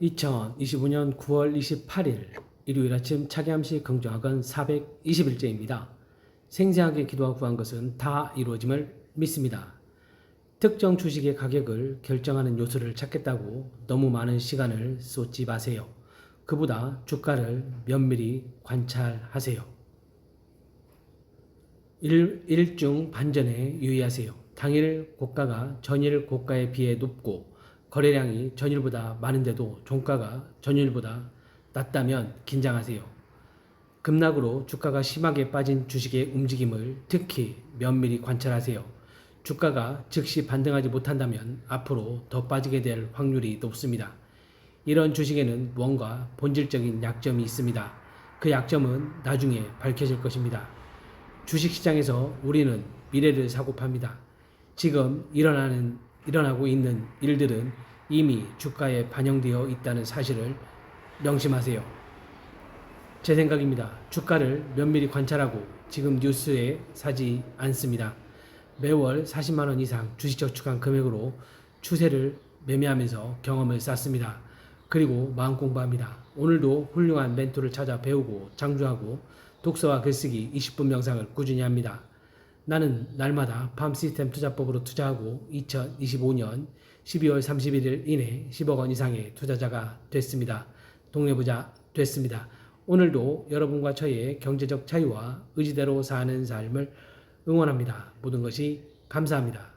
2025년 9월 28일 일요일 아침 차기암시 긍정학은 421제입니다. 생생하게 기도하고 구한 것은 다 이루어짐을 믿습니다. 특정 주식의 가격을 결정하는 요소를 찾겠다고 너무 많은 시간을 쏟지 마세요. 그보다 주가를 면밀히 관찰하세요. 일, 일중 반전에 유의하세요. 당일 고가가 전일 고가에 비해 높고 거래량이 전일보다 많은데도 종가가 전일보다 낮다면 긴장하세요. 급락으로 주가가 심하게 빠진 주식의 움직임을 특히 면밀히 관찰하세요. 주가가 즉시 반등하지 못한다면 앞으로 더 빠지게 될 확률이 높습니다. 이런 주식에는 뭔가 본질적인 약점이 있습니다. 그 약점은 나중에 밝혀질 것입니다. 주식시장에서 우리는 미래를 사고 팝니다. 지금 일어나는, 일어나고 있는 일들은 이미 주가에 반영되어 있다는 사실을 명심하세요. 제 생각입니다. 주가를 면밀히 관찰하고 지금 뉴스에 사지 않습니다. 매월 40만원 이상 주식 저축한 금액으로 추세를 매매하면서 경험을 쌓습니다. 그리고 마음 공부합니다. 오늘도 훌륭한 멘토를 찾아 배우고 장주하고 독서와 글쓰기 20분 명상을 꾸준히 합니다. 나는 날마다 팜 시스템 투자법으로 투자하고 2025년 12월 31일 이내 10억 원 이상의 투자자가 됐습니다. 동네부자 됐습니다. 오늘도 여러분과 저의 경제적 자유와 의지대로 사는 삶을 응원합니다. 모든 것이 감사합니다.